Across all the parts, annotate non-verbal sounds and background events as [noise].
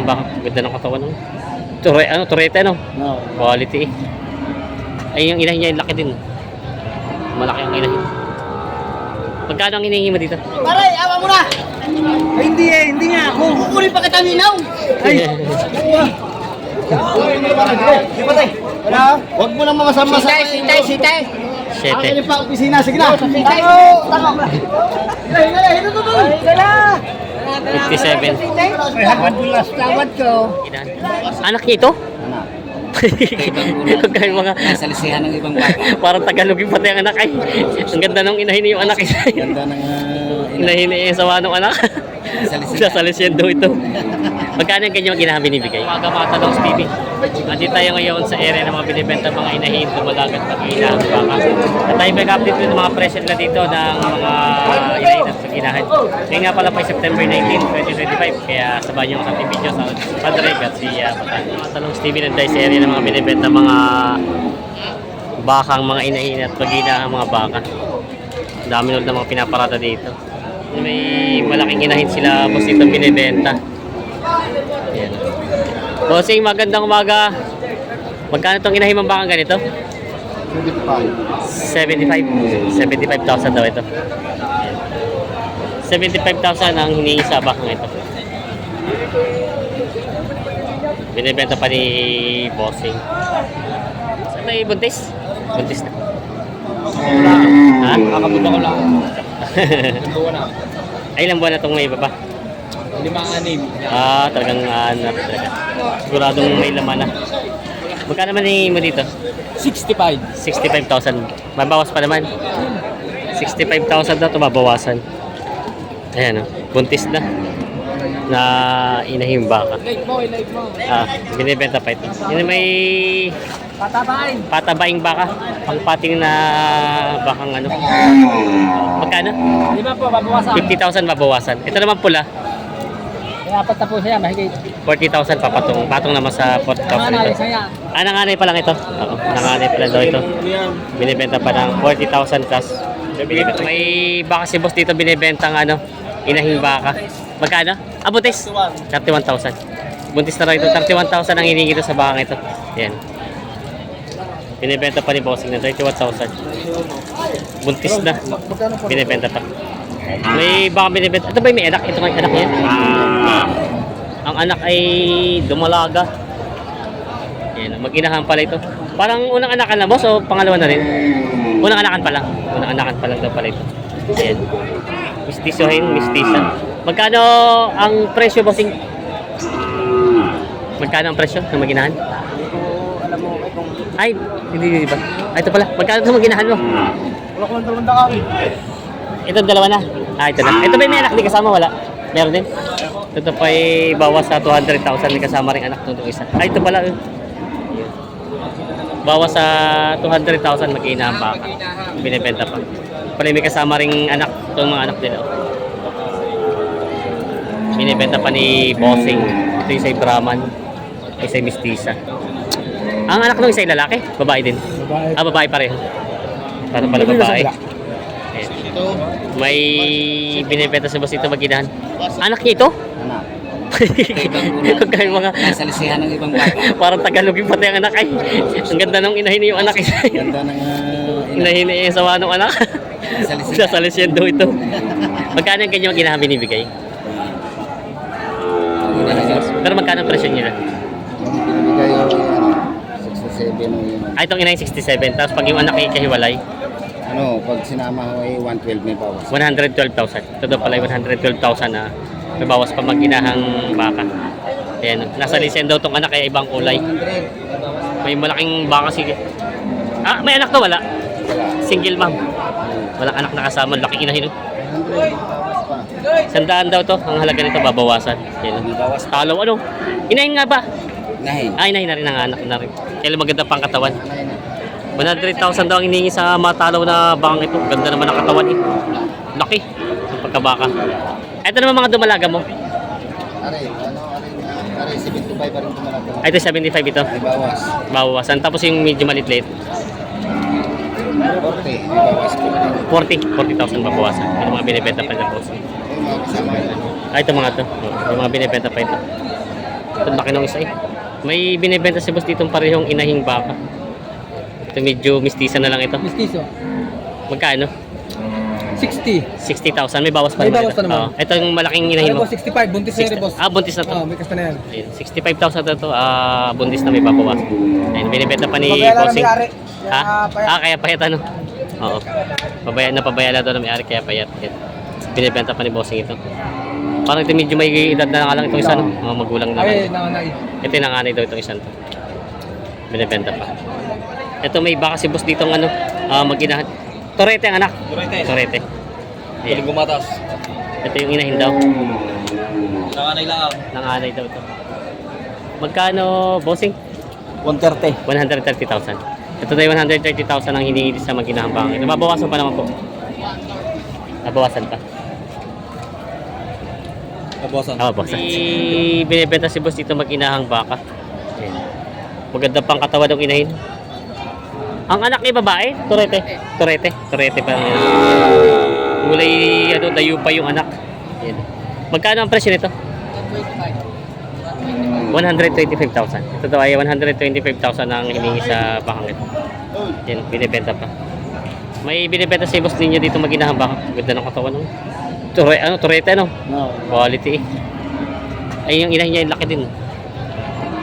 inahan ba? Ganda ng katawan. No? Ture, ano, turete, ano? No. Quality. Ay, yung inahin niya, yung laki din. Malaki ang inahin. Magkano ang inahin mo dito? Paray, awa mo na! Ay, hindi eh, hindi nga ako. Kukunin pa kita ninaw! Ay, Di ba tayo? Wala. Huwag mo nang mamasama sa Sitay, sitay, sitay! Siyete. Akin pa opisina. Sige na. Sitay! Tama. Hila, hila, hila, hila, hila. Hila. 57. May hagad mo last tawad ko. Anak niya ito? Huwag kayong mga... Nasa lisihan ng ibang bata. Parang Tagalogin pati ang anak ay. Ang ganda nung inahin yung anak. Ganda ng uh, inahin yung sawa ng anak. Sa lisyendo ito. Magkano ang ganyan ginahan binibigay? Umaga mga talong Stevie. Nandito tayo ngayon sa area ng mga binibenta mga inahin, dumalagat, pag-inahan, baka. At tayo mag-update ng mga presyo nila dito ng mga inahin at pag-inahan. Ngayon nga pala pa September 19, 2025. Kaya sabahan nyo ang ating video sa Padre at si uh. Mga talong Stevie nandito tayo sa area ng mga binibenta mga bakang mga inahin at pag-inahan mga baka. Ang dami nung mga pinaparada dito. May malaking inahin sila boss dito binibenta. Ayan. Bossing, magandang umaga. Magkano itong bakang ganito? 75. 75,000 daw ito. Ayan. 75,000 ang hinihingi sa bakang ito. Binibenta pa ni Bossing. Saan tayo buntis? Buntis na. Ha? Kakabuta ko lang. Na. [laughs] Ilang buwan na itong may baba? Lima anim. Ah, talagang anak talaga. Siguradong may laman na. Magkano naman ni mo dito? 65. 65,000. Mabawas pa naman. 65,000 daw ito mabawasan. Ayan o. Buntis na. Na inahing baka. Like mo, like mo. Ah, binibenta pa ito. Yun may Patabain. patabaing baka. Pangpating na bakang ano. Magkano? Lima po, babawasan. 50,000 mabawasan. Ito naman pula. Kaya apat na po siya, mahigit. 40,000 papatong. Patong naman sa 40,000 ito. Ah, nanganay pa lang ito. Oo, nanganay pa lang daw ito. Binibenta pa ng 40,000 plus. Binibenta, may baka si boss dito binibenta ng ano, inahing baka. Magkano? Ah, buntis. 31,000. Buntis na raw ito. 31,000 ang hiningi ito sa bakang ito. Yan. Binibenta pa ni bossing na 31,000. Buntis na. Binibenta pa. May baka binibenta. Ito ba yung may anak? Ito yung anak niya. Ang anak ay dumalaga. Yan, mag-inahan pala ito. Parang unang anakan na boss o pangalawa na rin? Unang anakan pa lang. Unang anakan pa lang daw pala ito. Ayan. Mistisohin, mistisa. Magkano ang presyo bossing? Magkano ang presyo ng maginahan? alam mo, kung Ay, hindi, hindi ba? Ay, ito pala. Magkano ito maginahan mo? wala ko lang dalawang kami. Ito, dalawa na. Ah, ito na. Ito ba yung may anak? Di kasama? Wala. Meron din. Ito pa ay bawas sa 200,000. Di kasama rin anak nung isa. Ay, ito pala. eh. Bawas sa 200,000 mag-ina ang baka. Binibenta pa. Pala may kasama ring anak. Itong mga anak nila. oh. Binibenta pa ni Bossing. Ito yung sa Brahman. Isa yung mistisa. Ang anak nung isa yung lalaki? Babae din. Babae. Ah, babae pareho. Para pala babae. May binibenta sa boss ito maginahan. Anak niya ito? Anak. [laughs] Kayong mga Nasa lisihan ng ibang bata. [laughs] parang Tagalogin pati ang anak ay. Ang ganda nung inahin yung anak. Ganda ng uh, inahin yung sawa ng anak. Nasa lisihan. Lisyendo ito. Magkano ang ganyan ginahan binibigay? Pero magkano ang presyo niya? Binibigay yung ano, 67 o yun. Ah, itong inahin 67. Tapos pag yung anak ay kahiwalay, Ano, pag sinama ko ay 112 may bawas. 112,000. Ito daw pala yung 112,000 na may bawas pa mag-inahang baka. Ayan, nasa lisyendo itong anak ay ibang kulay. 100. May malaking baka sige. Ah, may anak to wala? Single mom. Walang anak na kasama, laking inahin. 100. Bawas pa. Sandaan daw to, ang halaga nito babawasan. Yan. May bawas. Talo ano? Inahin nga ba? Nahin. Ah, inahin na rin ang anak na rin. Kailan maganda pang katawan. Nahin na. 100,000 daw ang hinihingi sa matalaw na bakang ito. Ganda naman ang katawan eh. Laki. Ang pagkabaka. Ito naman mga dumalaga mo. Are, ano, are, are, 75 pa rin tumalak. Ay, ito 75 ito. May bawas. Bawasan. Tapos yung medyo malit-lit. 40, may bawas pa. 40. 40,000 babawasan. Yung mga binibenta pa na po. Ah, ito mga to. Yung mga binibenta pa ito. Ito laki ng isa eh. May binibenta si boss dito parehong inahing baka. Ito medyo mistisa na lang ito. Mistiso. Magkano? 60. 60,000. May bawas pa May bawas pa naman. Oo. ito yung malaking inahin Ano mo. po, 65. Buntis na 60 yun, boss. Ah, buntis na to. Oh, may kasta na yan. Ayun, 65,000 na to. Ah, buntis na may babawas. Ayun, binibenta pa ni Pabayala na Bossing. may-ari. Ha? Kaya payat. Ah, kaya payat ano? Oo. Pabaya na pabayala daw ng may-ari kaya payat. Ayun. Binibenta pa ni Bossing ito. Parang ito medyo may edad na lang itong isa, no? Mga magulang na Ay, lang. nanganay. Ito yung nanganay daw itong isang to. Binibenta pa. Ito may baka si boss dito ng ano, ah, mag-inahan. Torete ang anak. Torete. Torete. Ayan. gumatas. Ito yung inahin daw. Nanganay lang. Nanganay daw ito. Magkano, bossing? 130. 130,000. Ito na yung 130,000 ang hinihilis sa mag-inahang baka. Ito, mabawasan pa naman po. Nabawasan pa. Kabosan. Oo, boss. I- binibenta si boss dito mag-inahang baka. Ayan. Maganda pang katawan ng inahin. Ang anak ni babae, Torete. Torete. Torete pa ina. Kulay, ano, dayo pa yung anak. Ayan. Magkano ang presyo nito? 125,000. Ito daw ay 125,000 ang hinihingi sa bakang ito. Yan, binibenta pa. May binibenta si boss ninyo dito mag-inahang baka. Ganda ng katawan. No? Tore, ano, Torete, ano? No. Quality. Ay, yung inahin niya, yung laki din.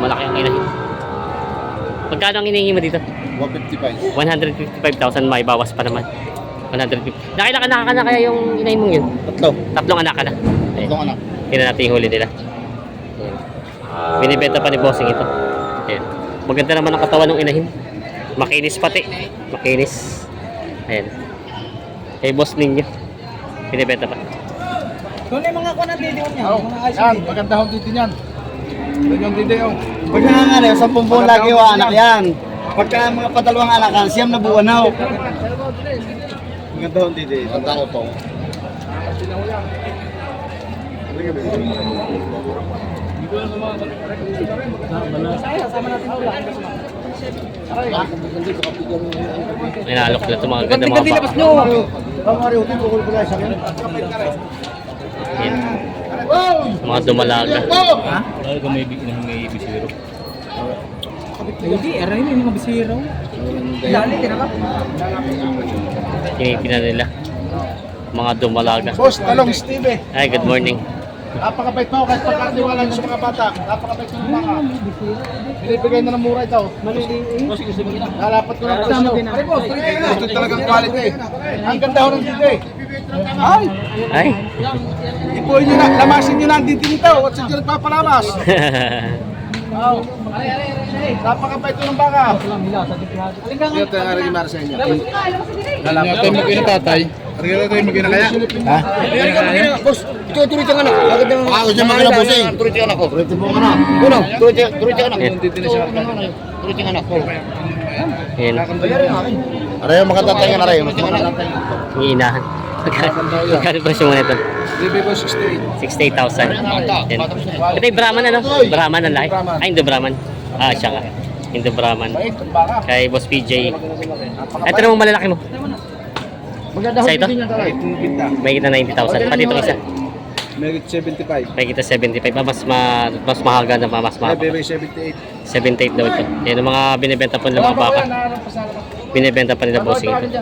Malaki ang inahin. Magkano ang inahin mo dito? 155. 155,000 may bawas pa naman. 150. Nakailan ka na ka na kaya yung inahin mong yun? Tatlo. Tatlong anak ka na. Tatlong anak. Tingnan natin yung huli nila. Ayan. Binibenta pa ni Bossing ito. Ayan. Maganda naman ang katawan ng inahin. Makinis pati. Makinis. Ayan. Eh, boss ninyo. Binibenta pa. Doon yung mga kuwan ng video niya. Oh, Mga yan, ICD. maganda hong dito niyan. Yan yung dito yung. Pag nangangalan, sa buong lagi yung anak yan. Pagka mga padalawang anak siyam na buwan na. ho. Maganda hong dito. Maganda ko to. May naalok na ito mga ganda Ganda mga baka. nyo. Kamari utin, kukul ko lang sa akin. Ayan. Mga dumalaga. Hindi, aray na yung mga bisiro. Dali, tinakap. Tinitingnan nila. Mga dumalaga. Boss, talong Steve eh. Ay, good morning. Napakabait mo kahit pagkatiwala sa mga bata. Napakabait mo ng baka. Binibigay na ng mura ito. Lalapat ko na presyo. Aray, boss, na. Talagang quality. Ang ganda ho ng dito eh. Ay! Ay. Ipuin nyo na, lamasin nyo na ang dito at sa dito nagpapalamas. Oh. Napakabait ko ng baka. Kaya tayo nga rin sa inyo. Lalapit tayo mag-ina tatay. Regalo tayo mag-ina kaya? Ha? Regalo ka mag-ina. Boss, ito tuloy ka na. Ako siya mag-ina bossing. Tuloy ka na ko. Tuloy ka na. Uno, tuloy ka na. Tuloy ka na ko. Ayan. Aray, makatatay nga na rin. Magkano presyo mo nito? Bibig ko 68. 68,000. Yan. Ito yung Brahman ano? Brahman ang laki. Ay, Indo Brahman. Ah, siya nga. Indo Brahman. Kay Boss PJ. Ito namang malalaki mo. Maganda Sa ito? May kita 90,000. Pati itong isa. Merit 75. May kita 75. Ah, mas, ma, mas mahaga na mas Ay, mahaba. bibig 78. 78 daw ito. Yan ang mga binibenta po ng mga baka. Binibenta pa nila bossing ito.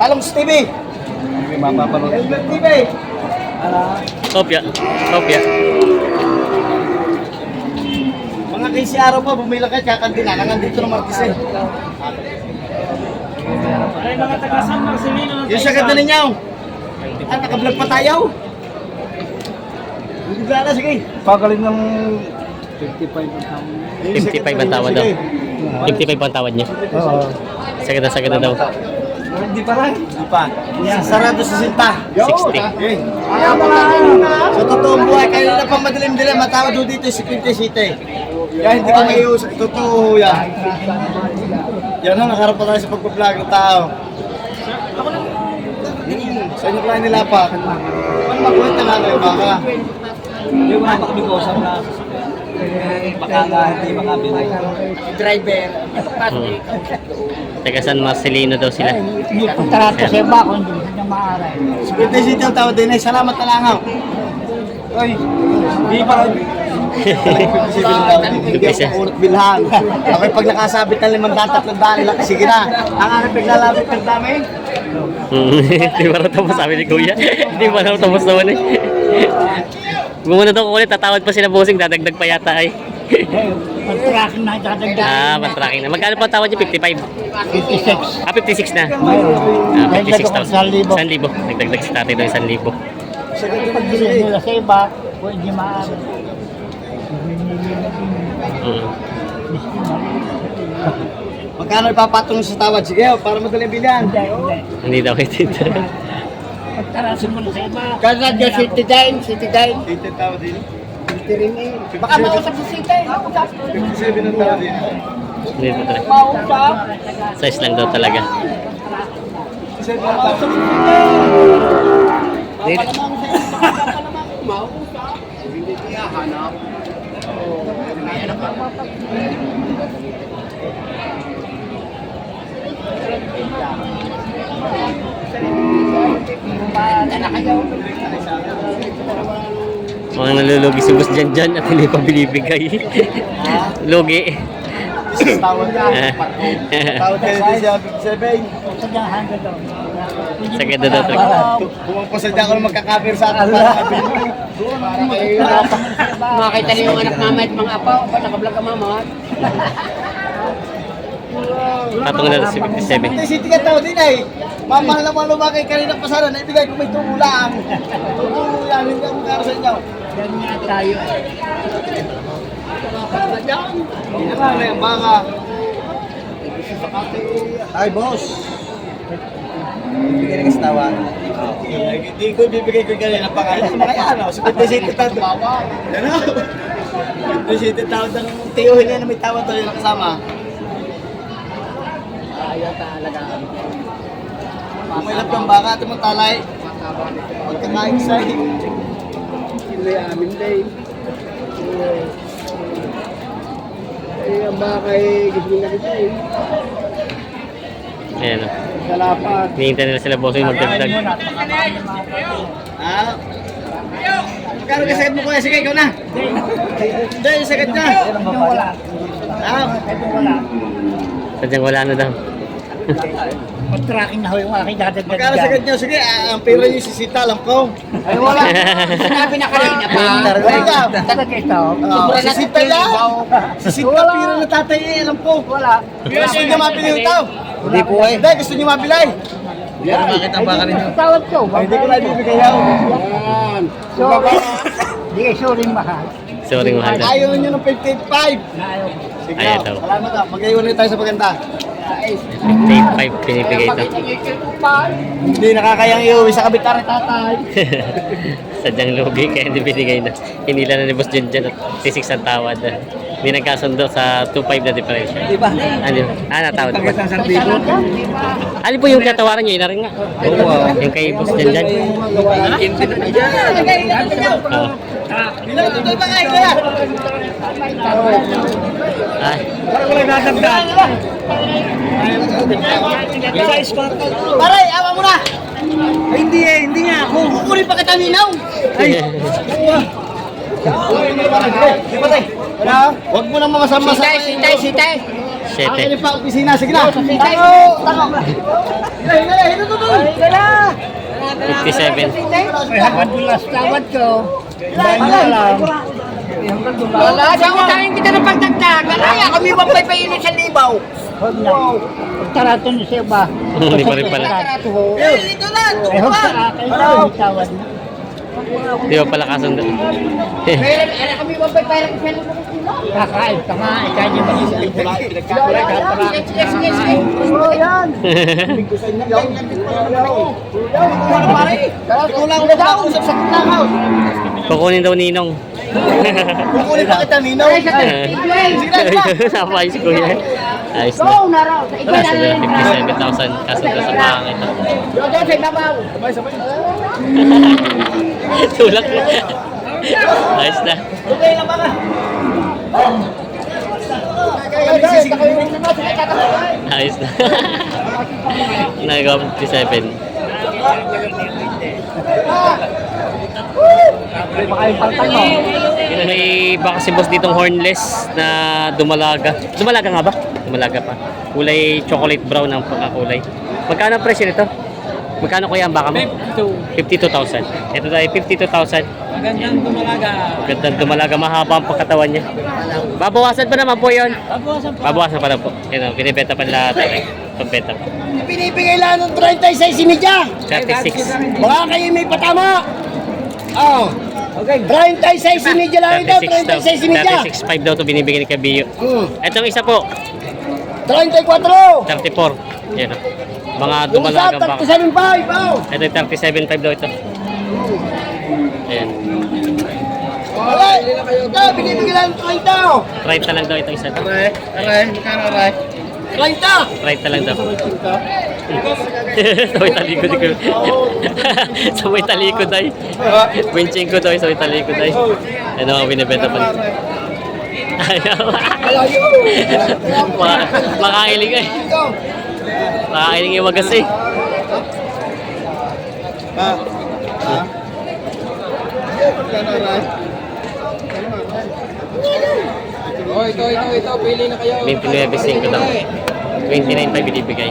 Talong Stevie! Mapapanood. Stevie! Sopya. Sopya. Mga kasi araw pa, bumila ka, kakantin na, lang dito ng Martis eh. Yung sa ganda ninyo. At nakablog pa tayo. Bigla na, sige. Pagaling ng 55 ang tawad daw. 55 ang tawad niya. Oo. Sagad na sagad na daw. Hindi pa rin. Hindi pa. Sarado sa sinta. 60. Sa totoong buhay, kanina pa madilim-dilim, matawad ho dito si Quinte City. Kaya hindi ko may usap. Totoo yan. Yan ho, nakaharap pa tayo sa pagpa-vlog ng tao. Sa inyo lang nilapat. Ano makulit na lang yung baka? Hindi mo na kausap na. Baka nga hindi makabili. Driver. Hmm. Taga San Marcelino daw sila. Kontrato sa iba kung hindi niya maaari. Si Quinte City ang tawad din ay salamat na lang ho. Oy, hindi pa 57 daw. Hindi ako unot bilhan. Ako pag nakasabit ng limandaan, tatlong daan, laki, sige na. Ang ano paglalabit ng dami? Hindi pa raw tapos sabi ni Kuya. Hindi pa raw tapos naman eh. Gumuna daw ko ulit, tatawad pa sila bossing, dadagdag pa yata ay. Pag-tracking na dadagdag. Ah, matracking na. Magkano pa tawad niyo? 55? 56. Ah, 56 na. Ah, 56,000. 1,000. 1,000. Nagdagdag si tatay doon 1,000. Pag bilhin nila sa iba, pwede maaari. Mm. Magkano ipapatong sa tawad? Sige, oh, para madaling bilhan. Hindi, hindi. Hindi daw kitita. [laughs] Pagtarasin mo na sa iba. Kasi dyan, city dine, city dine. City tawad din. City rin eh. Baka mausap sa city. 57 ang tawad din. Hindi daw talaga. Mausap. Size lang daw talaga. Mga nalulugi si Boss Jan Jan at hindi pa binibigay. Lugi. Tawad ka. Tawad ka din siya, 57. Sadyang hundred daw. Na talaga. Pumapasal ako na magkakapir sa akin para Makita niyo yung anak mama at mga apaw. Ba't nakablog ka mama? Tatong na si 57. Hindi, city ka tawad din ay. Mamahal na mga lumakay kanina pasara na ibigay ko may tumulang. Tumulang, hindi ako karo sa inyo. Yan nga tayo. Hindi na nga yung mga. Ay, boss. Bibigay na sa tawa. Hindi ko bibigay ko kanina pa kaya. Kaya ano, sa 57 tawad. Ano? 57 tawad ng tiyuhin niya na may tawad tayo na kasama. Ayaw talaga. Umailap ng baka at mong talay. Pagkakain sa Hindi amin day. Eh, ang baka eh, gusto na kita eh. Ayan o. Kalapat. Hinihintay nila sila boss yung magdagdag. Ah. Magkano ka sagad mo kuya? Sige, ikaw na. Hindi, yung sagad na. Wala. Ah. Sadyang wala na daw. Pag-tracking na ho yung aking dadagdag magkano sagad nyo? Sige, ah, ang pera nyo si Sita, alam ko. Ay wala. [laughs] Sinabi na kanina pa. Ikaw. Talaga ito. Oh, si Sita yan. Si Sita, pira na tatay eh, alam ko. Wala. Gusto nyo mabili ito? Hindi po eh. Hindi, gusto nyo mabili. Tawad ko. Ay, Hindi ko na ibibigay ako. Yan. So, di kayo suring mahal. Sorry mahal. Ayaw nyo ng 55. Na ayaw ko. Sige, Ayaw daw. salamat ah. Mag-iwan ulit tayo sa paganda. 55 pinibigay ito. Hindi nakakayang iuwi sa kabitari tatay. [laughs] Sadyang lugi kaya hindi binigay na. Hinila na ni Boss Jan at 66 ang tawad. Hindi nagkasundo sa 2.5 na difference. Di ba? Ano? Ah, natawad pa. Isang libo. Ano po yung katawaran nyo? Ina rin nga. Yung kay Boss Jan Jan. Oo. Bilang ito ba kayo kaya? Ay. Paray, awa mo na! Ay, hindi eh, hindi nga ako. Kukunin pa kita ninaw. Ay, [laughs] Di ba tayo? Wala. Huwag mo nang mamasama sa Sitay, sitay, sitay. Ang pa opisina. Sige na. Sitay. Tango, tango. Hila, hila, hila. Hila. 57. May hagad tawad ko. Dahil na lang. Wala. Saan ko tayong kita ng pagdagdag? Kaya kami bang painit sa libaw? Huwag na. Pagtarato niyo sa iba. [laughs] Hindi pa rin pala. Dito na. Huwag sa akin. May tawad na. Di ba pala kasundo? Kaya kaya kami bang painit sa libaw? Kakain ka nga. Ikaw niyo mag-isip. Sige, sige, sige. Oh, yan. Ano pare? Kulang na ako usap sa kitang Kukunin daw ninong. Kukunin pa kita na, Napayos ko yan. Ayos na. Go na raw. Sa iba na na rin. 57,000 kasundo sa pangit. Dodo sa ibabaw. [laughs] Tulak na. Ayos na. Okay na mga. Ayos na. [laughs] Nagawa 57. Yun may baka si boss ditong hornless na dumalaga. Dumalaga nga ba? Dumalaga pa. Kulay chocolate brown ang pagkakulay. Magkano presyo nito? Magkano kuya ang baka mo? 52,000. Ito tayo 52,000. Magandang dumalaga. Magandang dumalaga, mahaba ang pagkatawan niya. Babawasan pa naman po yun. Babawasan pa. Babawasan pa lang po. Yan o, binibenta pa nila tayo. Pagbenta pa. Pinibigay lang ng 36 sinidya. 36. Baka kayo may patama. Oh. Okay. 36 sinidya lang ito, 36 daw. 36 sinidya. 36.5 daw to binibigyan ni Kabiyo. Hmm. Itong isa po, 34. 34. Yan o. Mga dumalagang baka. 37.5. Oh. Ito yung 37.5 daw ito. Ayan. Okay. Ito, binibigay lang ng 30. oh. 30 lang daw ito isa. Aray, aray, magkano aray? 30. 30 lang daw. sa may talikod ko. [laughs] sa may talikod ay. Winching ko daw sa may talikod ay. Ano ang binibenta pa. Ayaw. [laughs] Ma- Makailing ay. Makailing yung wagas eh. Magkano aray? Oh, ito, ito, ito. Pili na kayo. 29.5 daw. 29.5 binibigay.